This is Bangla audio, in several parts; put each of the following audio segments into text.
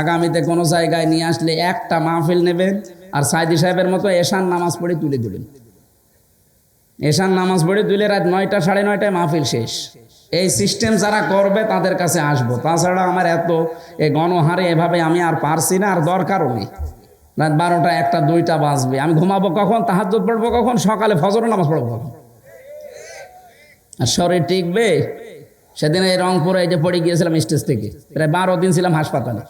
আগামীতে কোনো জায়গায় নিয়ে আসলে একটা মাহফিল নেবেন আর সাইদি সাহেবের মতো এশান নামাজ পড়ে তুলে দেবেন। এশান নামাজ পড়ে তুলে রাত নয়টা, সাড়ে নয়টায় মাহফিল শেষ। এই সিস্টেম যারা করবে তাদের কাছে আসব। তাছাড়া আমার এত এই গণহারে এভাবে আমি আর পারছি না, আর দরকারও নেই। রাত বারোটা, একটা, দুইটা বাজবে। আমি ঘুমাবো কখন, তাহাজ্জুদ পড়ব কখন, সকালে ফজর নামাজ পড়ব কখন? আর শরীর টিকবে? সেদিন এই রংপুরে এই যে পড়ে গিয়েছিলাম স্টেজ থেকে। প্রায় বারো দিন ছিলাম হাসপাতালে।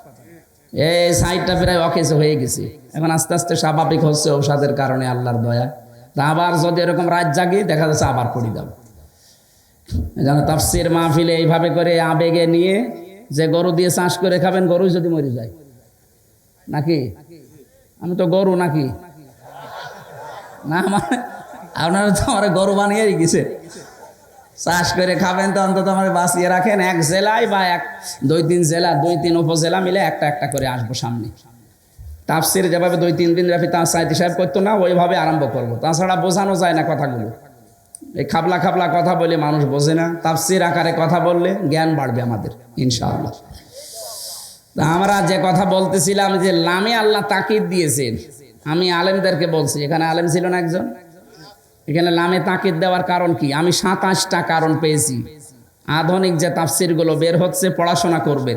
এই সাইডটা প্রায় অকেজ হয়ে গেছে। এখন আস্তে আস্তে স্বাভাবিক হচ্ছে ঔষধের কারণে আল্লাহর দয়া। তা আবার যদি এরকম রাত জাগি, দেখা যাচ্ছে আবার পড়ে যাব। যেন তাফসির মাহফিলে এইভাবে করে আবেগে নিয়ে যে গরু দিয়ে চাষ করে খাবেন, গরুই যদি মরে যায়। নাকি? আমি তো গরু নাকি? না, আমার আপনারা তো আমার গরু বানিয়ে গেছে। চাষ করে খাবেন তো অন্তত আমার বাঁচিয়ে রাখেন। এক জেলায় বা এক, দুই তিন জেলা, দুই তিন উপজেলা মিলে একটা একটা করে আসব সামনে। তাফসির যেভাবে দুই তিন দিন ব্যাপী তার সাহিত্য সাহেব করতো না, ওইভাবে আরম্ভ করব। তাছাড়া বোঝানো যায় না কথাগুলো। এই খাবলা খাবলা কথা বলে মানুষ বোঝে না। তাফসির আকারে কথা বললে জ্ঞান বাড়বে আমাদের, ইনশাআল্লাহ। আমরা যে কথা বলতেছিলাম যে, লামে আল্লাহ তাকিদ দিয়েছেন। আমি আলেমদেরকে বলছি, এখানে আলেম ছিল না একজন? এখানে লামে তাকিদ দেওয়ার কারণ কি? আমি সাতাশটা কারণ পেয়েছি। আধুনিক যে তাফসিরগুলো বের হচ্ছে, পড়াশোনা করবে।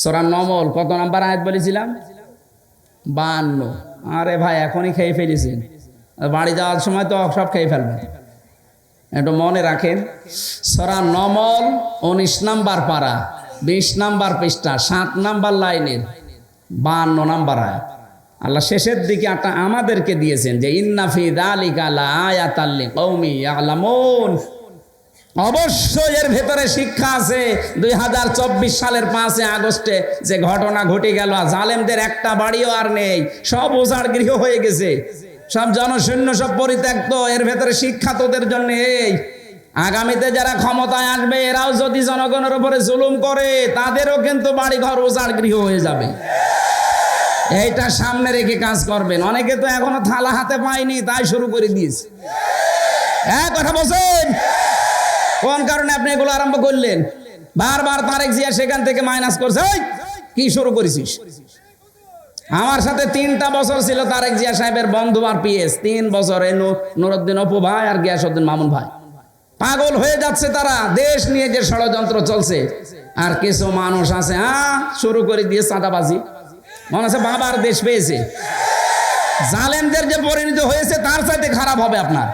সোরা নমল, কত নাম্বার আয়াত বলেছিলাম? বান্ন আরে ভাই, এখনই খেয়ে ফেলেছেন বাড়ি যাওয়ার সময় তো সব খেয়ে ফেলবেন একটু মনে রাখেন, সরা নমল উনিশ নাম্বার পাড়া বিশ নাম্বার পৃষ্ঠা, সাত নাম্বার লাইনের বান্ন নাম্বার আয়াত। আল্লাহ শেষের দিকে একটা আমাদেরকে দিয়েছেন যে ইন্নাফি অবশ্যই এর ভেতরে শিক্ষা আছে দুই হাজার চব্বিশ সালের পাঁচে আগস্টে যে ঘটনা ঘটে গেল জালেমদের একটা বাড়িও আর নেই, সব ওজাড় গৃহ হয়ে গেছে। সব জনশূন্য সব পরিত্যক্ত, এর ভেতরে শিক্ষা তোদের জন্য এই। আগামীতে যারা ক্ষমতায় আসবে, এরাও যদি জনগণের উপরে জুলুম করে, তাদেরও কিন্তু বাড়ি ঘর ওজাড় গৃহ হয়ে যাবে। এইটা সামনে রেখে কাজ করবেন। অনেকে তো এখনও থালা হাতে পায়নি, তাই শুরু করে দিয়েছে। হ্যাঁ কথা বলছেন? কোন কারণে আপনি এগুলো আরম্ভ করলেন? বারবার তারেক জিয়া সেখান থেকে মাইনাস করছে। কি শুরু করেছিস? আমার সাথে তিনটা বছর ছিল তারেক জিয়া সাহেবের বন্ধু আর পিএস। তিন বছর এই নুরুদ্দিন অপু ভাই আর গিয়াসউদ্দিন মামুন ভাই। পাগল হয়ে যাচ্ছে তারা। দেশ নিয়ে যে ষড়যন্ত্র চলছে, আর কিছু মানুষ আছে হ্যাঁ শুরু করে দিয়ে চাঁদাবাজি। মনে হচ্ছে বাবার দেশ পেয়েছে। জালেমদের যে পরিণত হয়েছে, তার সাথে খারাপ হবে আপনার।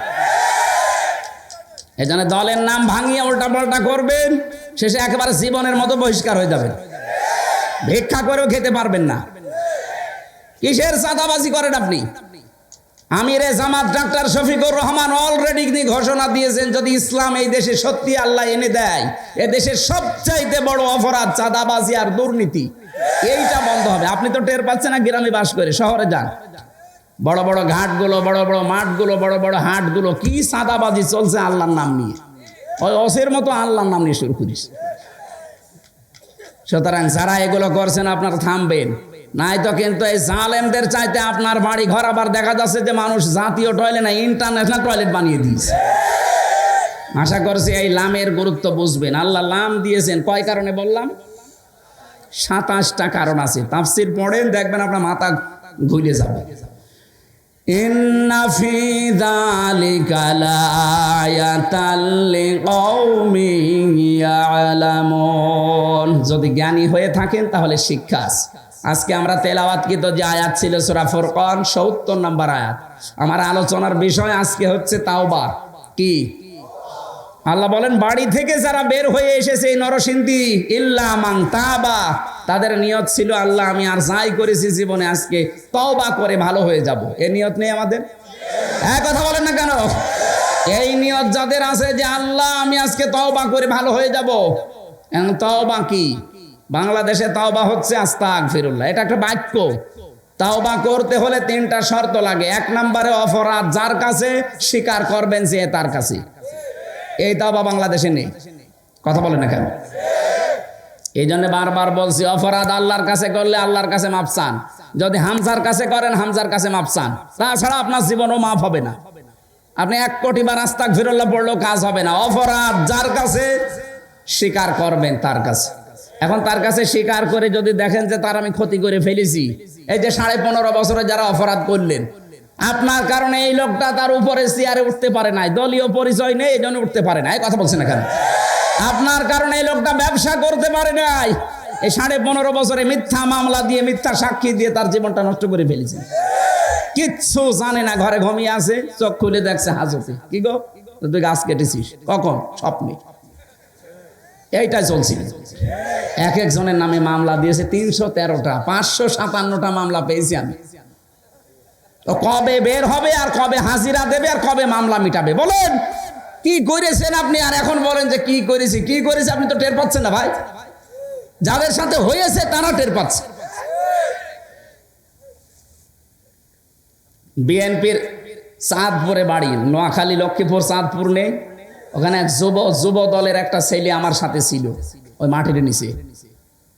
এই জন্য দলের নাম ভাঙিয়ে উল্টা পাল্টা করবেন, শেষে একেবারে জীবনের মতো বহিষ্কার হয়ে যাবেন। ভিক্ষা করেও খেতে পারবেন না। কিসের চাঁদাবাজি করেন আপনি? আমিরে জামাত ডাক্তার শফিকুর রহমান অলরেডি তিনি ঘোষণা দিয়েছেন, যদি ইসলাম এই দেশে সত্যি আল্লাহ এনে দেয়, এ দেশের সবচাইতে বড় অপরাধ চাঁদাবাজি আর দুর্নীতি। এইটা বন্ধ হবে। আপনি তো টের পাচ্ছেন না, গ্রামে বাস করে, শহরে যান। বড় বড় ঘাটগুলো, বড় বড় মাঠগুলো, বড় বড় হাটগুলো, কি চাঁদাবাজি চলছে আল্লাহর নাম নিয়ে। ওই অসের মতো আল্লাহর নাম নিয়ে শুরু করিস। সুতরাং যারা এগুলো করছেন, আপনারা থামবেন। নাই তো কিন্তু এই জালেমদের চাইতে আপনার বাড়ি ঘর আবার দেখা যাচ্ছে যে মানুষ জাতীয় টয়লেট না ইন্টারন্যাশনাল টয়লেট বানিয়ে দিয়েছে। আশা করছি এই লামের গুরুত্ব বুঝবেন। আল্লাহ লাম দিয়েছেন। কয় কারণে বললাম? সাতাশটা কারণ আছে। তাফসির পড়েন, দেখবেন আপনার মাথা ঘুরে যাবে। যদি জ্ঞানী হয়ে থাকেন, তাহলে শিক্ষা আজকে আমরা তেলাওয়াতকৃত যে আয়াত ছিল সূরা ফুরকান 70 নম্বর আয়াত। আমার আলোচনার বিষয় আজকে হচ্ছে তাওবা। কি? আল্লাহ বলেন, বাড়ি থেকে যারা বের হয়ে এসেছে এই নরসিংদী, ইল্লা মাং তাবা, তাদের নিয়ত ছিল, আল্লাহ আমি আর যাই করেছি জীবনে আজকে তওবা করে ভালো হয়ে যাব। এ নিয়ত নেই আমাদের? এক কথা বলেন না কেন? এই নিয়ত যাদের আছে যে, আল্লাহ আমি আজকে তওবা করে ভালো হয়ে যাব। তওবা কি? বাংলাদেশে তওবা হচ্ছে আস্তাক ফিরুল্লাহ এটা একটা বাক্য। তাওবা করতে হলে তিনটা শর্ত লাগে। এক নম্বরে অপরাধ, যার কাছে স্বীকার করবেন যে তার কাছে। এই তাওবা বাংলাদেশে নেই। কথা বলে না কেন? এই জন্য বারবার বলছি, অপরাধ আল্লাহর কাছে করলে আল্লাহর কাছে মাপ চান। যদি হামজার কাছে করেন, হামজার কাছে মাপ চান। তাছাড়া আপনার জীবনও মাফ হবে না। আপনি এক কোটি বার আস্তাক ফিরল্লা পড়লেও কাজ হবে না। অপরাধ যার কাছে স্বীকার করবেন তার কাছে। এখন তার কাছে স্বীকার করে যদি দেখেন যে তার আমি ক্ষতি করে ফেলেছি, এই যে সাড়ে পনেরো বছরে যারা অপরাধ করলেন আপনার কারণে এই লোকটা তার উপরে চেয়ারে উঠতে পারে নাই। দলীয় পরিচয় নেই এই জন্য উঠতে পারে না এই কথা বলছেন এখানে আপনার কারণে এই লোকটা ব্যবসা করতে পারে নাই। এই সাড়ে পনেরো বছরে মিথ্যা মামলা দিয়ে, মিথ্যা সাক্ষী দিয়ে তার জীবনটা নষ্ট করে ফেলেছে। কিচ্ছু জানে না, ঘরে ঘুমিয়ে আছে, চোখ খুলে দেখছে হাজতে। কি গো? তুই গাছ কেটেছিস। কখন? স্বপ্নে। এইটাই চলছিল এক একজনের নামে মামলা দিয়েছে, তিনশো তেরোটা, পাঁচশো সাতান্নটা মামলা পেয়েছি আমি। কবে বের হবে আর কবে হাজিরা দেবে আর কবে মামলা মিটাবে? বলেন। কি করেছেন আপনি? আর এখন বলেন যে কি করেছি? কি করেছি আপনি তো টের পাচ্ছেন না ভাই। যাদের সাথে হয়েছে তারা টের পাচ্ছে। বিএনপির চাঁদপুরে বাড়ি, নোয়াখালী, লক্ষ্মীপুর চাঁদপুর নেই। ওখানে এক যুব যুব দলের একটা ছেলে আমার সাথে ছিল। ওই মাটির নিচে।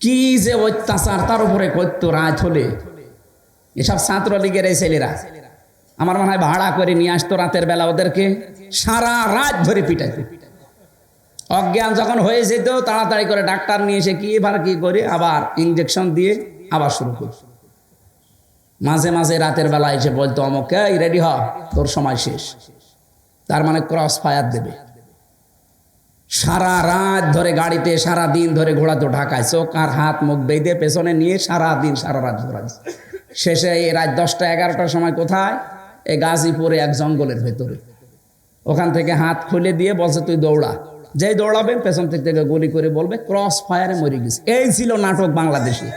কি যে অত্যাচার, তার উপরে করতো রাত হলে এসব ছাত্রলীগের এই ছেলেরা। আমার মনে হয় ভাড়া করে নিয়ে আসতো রাতের বেলা ওদেরকে, সারা রাত ধরে পিটাইতো। অজ্ঞান যখন হয়ে যেত, তাড়াতাড়ি করে ডাক্তার নিয়ে এসে কি এবার কি করে, আবার ইঞ্জেকশন দিয়ে আবার শুরু করতো। মাঝে মাঝে রাতের বেলা এসে বলতো, অমুক রেডি হ, তোর সময় শেষ। তার মানে ক্রস ফায়ার দেবে। সারা রাত ধরে গাড়িতে, সারা দিন ধরে ঘোরাতো ঢাকায়, চোখ আর হাত মুখ বেঁধে পেছনে নিয়ে সারা দিন, সারা রাত ঘোরাচ্ছে শেষে এই রাত দশটা, এগারোটার সময় কোথায়? এই গাজীপুরে এক জঙ্গলের ভেতরে। ওখান থেকে হাত খুলে দিয়ে বলছে, তুই দৌড়া। যেই দৌড়াবেন, পেছন থেকে থেকে গুলি করে বলবে ক্রস ফায়ারে মরে গেছে। এই ছিল নাটক বাংলাদেশে।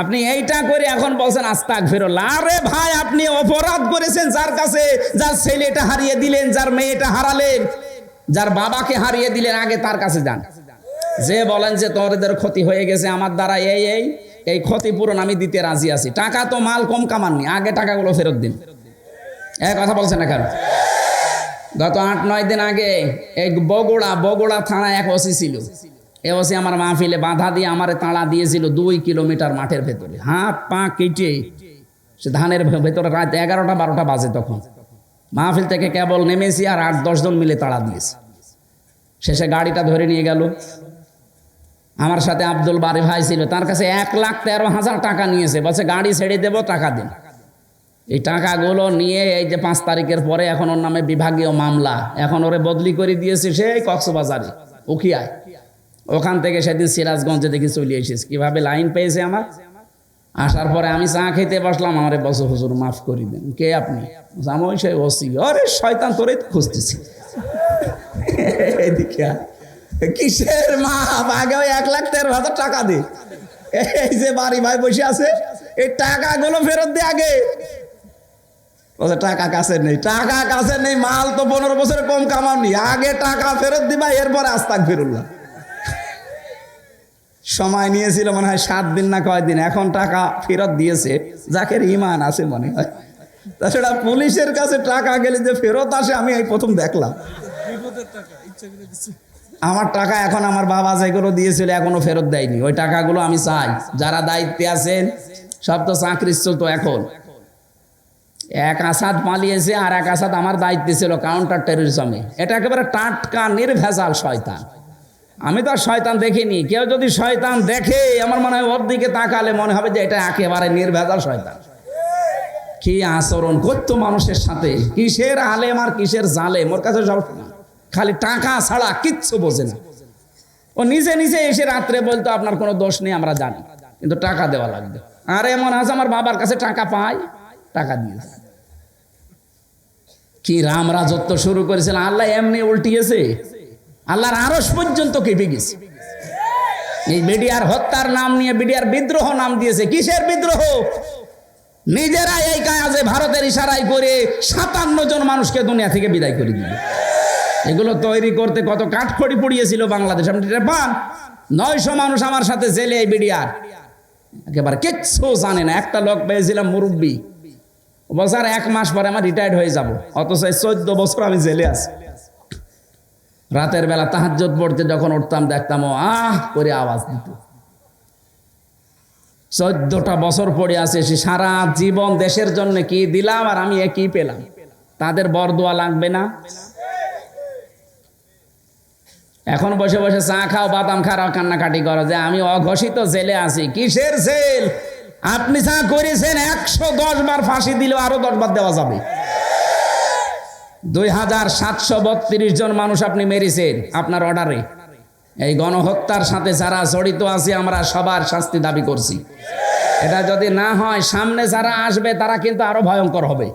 আপনি এইটা করে এখন বলছেন আস্তাক ফেরল আরে ভাই, আপনি অপরাধ করেছেন যার কাছে, যার ছেলেটা হারিয়ে দিলেন, যার মেয়েটা হারালেন, যার বাবাকে হারিয়ে দিলেন, আগে তার কাছে যান। যে বলেন যে তোমাদের ক্ষতি হয়ে গেছে, আমার দ্বারা এই এই এই ক্ষতিপূরণ আমি দিতে রাজি আছি। টাকা তো মাল কম কামাননি আগে টাকাগুলো ফেরত দিন। এক কথা বলছেন এখন গত আট, নয় দিন আগে এক বগুড়া বগুড়া থানায় এক ওসি ছিল। এ ওসি আমার মাহফিলে বাধা দিয়ে আমারে তাড়া দিয়েছিল দুই কিলোমিটার মাঠের ভেতরে। হাত, পা কেটে সে ধানের ভেতরে রাত এগারোটা, বারোটা বাজে তখন। মাহফিল থেকে কেবল নেমেছি আর আট দশজন মিলে তাড়া দিয়েছে। শেষে গাড়িটা ধরে নিয়ে গেল। আমার সাথে আব্দুল বারি ভাই ছিল, তার কাছে এক লাখ তেরো হাজার টাকা নিয়েছে। বলছে, গাড়ি ছেড়ে দেবো, টাকা দিন। এই টাকাগুলো নিয়ে এই যে পাঁচ তারিখের পরে এখন ওর নামে বিভাগীয় মামলা। এখন ওরে বদলি করে দিয়েছে সেই কক্সবাজারে, উখিয়ায়। ওখান থেকে সেদিন সিরাজগঞ্জে দেখি চলে এসেছিস কীভাবে লাইন পেয়েছে আমার? আসার পরে আমি চা খেতে বসলাম, আমারে বছর হুজুর, মাফ করে দেন। কে আপনি? আমি সেই ওসি। আরে, শয়তান তোরে খুঁজতেছি। এদিকে। কিসের মা আগে ওই এক লাখ তেরো হাজার টাকা দে। এই যে বাড়ি ভাই বসে আছে, এই টাকাগুলো ফেরত দে আগে। টাকা কাছে নেই, টাকা কাছে নেই, মাল তো পনেরো বছরে কম কামাওনি। আগে টাকা ফেরত দিবা, এরপরে আস্তাক ফেরুল্লাহ। সময় নিয়েছিল মনে হয় সাত দিন না কয়দিন এখন টাকা ফেরত দিয়েছে যাকে ইমান আছে মনে হয়। তাছাড়া পুলিশের কাছে টাকা গেলে যে ফেরত আসে, আমি এই প্রথম দেখলাম। আমার টাকা এখন আমার বাবা যেগুলো দিয়েছিল, এখনও ফেরত দেয়নি। ওই টাকাগুলো আমি চাই। যারা দায়িত্বে আছেন, সব তো চাকরিচ্ছ তো এখন। এক আসাদ পালিয়েছে আর এক আসাদ আমার দায়িত্বে ছিল কাউন্টার টেরোরিজমে এটা একেবারে টাটকা, নির্ভেজাল শয়তান। আমি তো আর শয়তান দেখিনি। কেউ যদি শয়তান দেখে, আমার মনে হয় ওর দিকে তাকালে মনে হবে যে এটা একেবারে নির্ভেজাল শয়তান। কি আচরণ করতো মানুষের সাথে? কিসের আলেম আর কিসের জালেম? ওর কাছে সব। খালি টাকা ছাড়া কিচ্ছু বোঝে না। ও নিজে নিজে এসে রাত্রে বলতো, আপনার কোনো দোষ নেই, আমরা জানি। কিন্তু টাকা দেওয়া লাগবে। আর এমন আছে, আমার বাবার কাছে টাকা পাই টাকা দিয়েছে কি রাম রাজত্ব শুরু করেছিল, আল্লাহ এমনি উল্টিয়েছে। আল্লাহর আরস পর্যন্ত কেঁপে গেছে এই বিডিআর হত্যার নাম নিয়ে বিডিআর বিদ্রোহ নাম দিয়েছে, কিসের বিদ্রোহ? নিজেরাই এই কাজে ভারতের ইশারায় করে সাতান্ন জন মানুষকে দুনিয়া থেকে বিদায় করে দিল। এগুলো তৈরি করতে কত কাঠখড়ি পড়িয়েছিল বাংলাদেশ। আপনি টের পান? নয়শো মানুষ আমার সাথে জেলে এই বিডিআর। একেবারে কিচ্ছু জানে না। একটা লোক পেয়েছিলাম মুরব্বী। আর, এক মাস পরে আমার রিটায়ার্ড হয়ে যাব। অথচ চোদ্দ বছর আমি জেলে আছি। রাতের বেলা তাহাজ্জত পড়তে যখন উঠতাম, দেখতাম, ও আহ করে আওয়াজ দিত। চোদ্দটা বছর পড়ে আছে সে সারা জীবন দেশের জন্য কি দিলাম আর আমি একই পেলাম? তাদের বরদোয়া লাগবে না? এখন বসে বসে চা খাও, বাদাম খাও, কান্নাকাটি করো। যে আমি অঘোষিত জেলে আছি। কিসের জেল? আপনি যা করেছেন, একশো দশ বার ফাঁসি দিলেও আরও দশ বার দেওয়া যাবে। দুই হাজার সাতশো বত্রিশ জন মানুষ আপনি মেরেছেন আপনার অর্ডারে। এই গণহত্যার সাথে যারা জড়িত আছে, আমরা সবার শাস্তি দাবি করছি। এটা যদি না হয়, সামনে যারা আসবে, তারা কিন্তু আরও ভয়ঙ্কর হবে।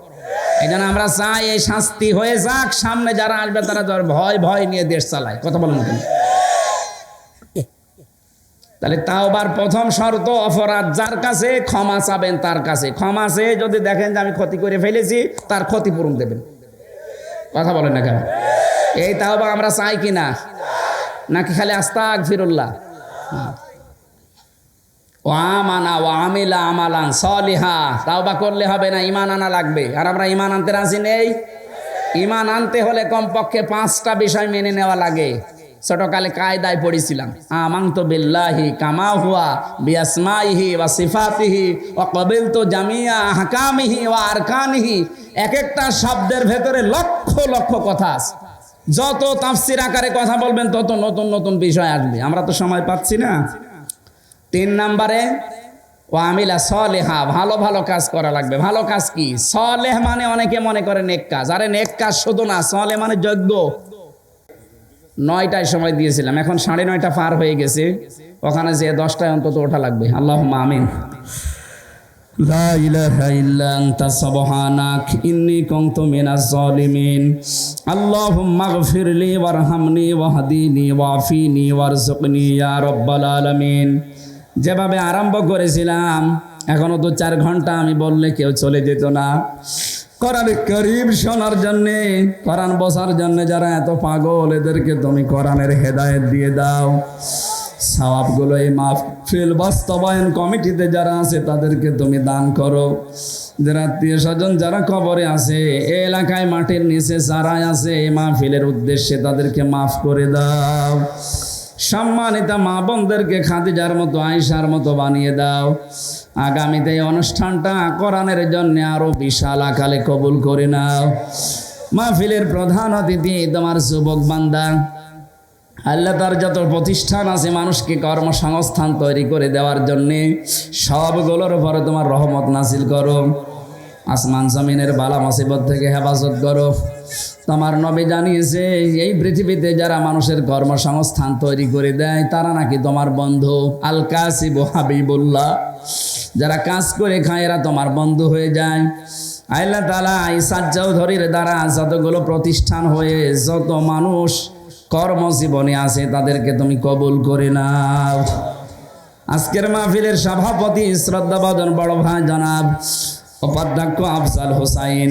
এই জন্য আমরা চাই এই শাস্তি হয়ে যাক, সামনে যারা আসবে তারা ভয় ভয় নিয়ে দেশ চালায়। কথা বলেন কেন? তাহলে তাওবার প্রথম শর্ত, অপরাধ যার কাছে, ক্ষমা চাবেন তার কাছে। ক্ষমা চেয়ে যদি দেখেন যে আমি ক্ষতি করে ফেলেছি, তার ক্ষতিপূরণ দেবেন। কথা বলেন না কেন? এই তাওবা আমরা চাই কি না? নাকি খালি আস্তাক ফিরুল্লাহ ও আমানা ও আমিলা আমালান সলিহা। তাওবা করলে হবে না ইমান আনা লাগবে। আর আমরা ইমান আনতে রাজি নেই? ইমান আনতে হলে কমপক্ষে পাঁচটা বিষয় মেনে নেওয়া লাগে। ছোটকালে কায়দায় পড়েছিলাম। আমাং তো বিল্লাহি কামা হুয়া বিয়াসমাইহি ওয়া সিফাতিহি ওয়া কবিল তো জামিয়া হাকামিহি ওয়া আরকানিহি। এক একটা শব্দের ভেতরে লক্ষ লক্ষ কথা আছে। যত তাফসির আকারে কথা বলবেন, তত নতুন নতুন বিষয় আসবে। আমরা তো সময় পাচ্ছি না। তিন নম্বরে ও আমিলা সলেহা ভালো ভালো কাজ করা লাগবে ভালো কাজ কি সলেহ মানে অনেকে মনে করে নেক কাজ আরে নেক কাজ শুধু না সলে মানে যজ্ঞ নয়টায় সময় দিয়েছিলাম এখন সাড়ে নয়টা পার হয়ে গেছে ওখানে যে দশটায় অন্তত ওঠা লাগবে আল্লাহ আমিন لا إله إلا أنت سبحانك إني كنت من الظالمين اللهم اغفر لي وارحمني واهدني وعافيني وارزقني يا رب العالمين যেভাবে আরম্ভ করেছিলাম, এখনও তো চার ঘণ্টা আমি বললে কেউ চলে যেত না। কোরআন করিম শোনার জন্যে, কোরআন বসার জন্য যারা এত পাগল, এদেরকে তুমি কোরআনের হেদায়েত দিয়ে দাও। সওয়াবগুলো এই মাহফিল বাস্তবায়ন কমিটিতে যারা আছে, তাদেরকে তুমি দান করো। যারা আত্মীয় স্বজন যারা কবরে আছে এই এলাকায় মাটির নিচে যারা আছে, এই মাহফিলের উদ্দেশ্যে তাদেরকে মাফ করে দাও। সম্মানিত মা বোনদেরকে খাদিজার মতো আয়সার মতো বানিয়ে দাও। আগামীতে এই অনুষ্ঠানটা কোরআনের জন্য আরও বিশাল আকালে কবুল করে নাও। মাহফিলের প্রধান অতিথি তোমার যুবক বান্দা, আল্লাহ তার যত প্রতিষ্ঠান আছে মানুষকে কর্মসংস্থান তৈরি করে দেওয়ার জন্যে, সবগুলোর উপরে তোমার রহমত নাসিল করো। আসমান জমিনের বালা মুসিবত থেকে হেফাজত করো। তোমার নবী জানিয়েছে, এই পৃথিবীতে যারা মানুষের কর্মসংস্থান তৈরি করে দেয়, তারা নাকি তোমার বন্ধু। আল কাসিব হাবিবুল্লাহ, যারা কাজ করে খায়, এরা তোমার বন্ধু হয়ে যায়। আল্লাহ তালা ইসাদ চৌধুরীর দ্বারা যতগুলো প্রতিষ্ঠান হয়ে যত মানুষ কর্মজীবনে আছে, তাদেরকে তুমি কবুল করে নাও। আজকের মাহফিলের সভাপতি শ্রদ্ধাবদন বড় ভাই জনাব উপাধ্যক্ষ আফজাল হোসাইন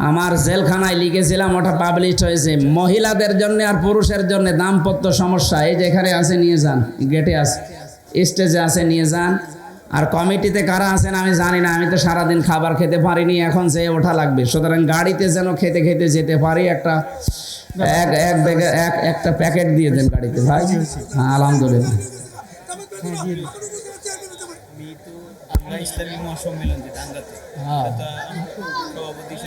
আমার জেলখানায় লিখেছিলাম ওটা পাবলিশ হয়েছে। মহিলাদের জন্য আর পুরুষের জন্য দাম্পত্য সমস্যা এই যে এখানে আছে নিয়ে যান গেটে আছে স্টেজে আছে নিয়ে যান। আর কমিটিতে কারা আছেন আমি জানি না আমি তো সারাদিন খাবার খেতে পারিনি এখন যে ওঠা লাগবে। সুতরাং গাড়িতে যেন খেতে খেতে যেতে পারি একটা এক এক ব্যাগে- এক একটা প্যাকেট দিয়ে দেন গাড়িতে ভাই। হ্যাঁ আলহামদুলিল্লাহ। হ্যাঁ।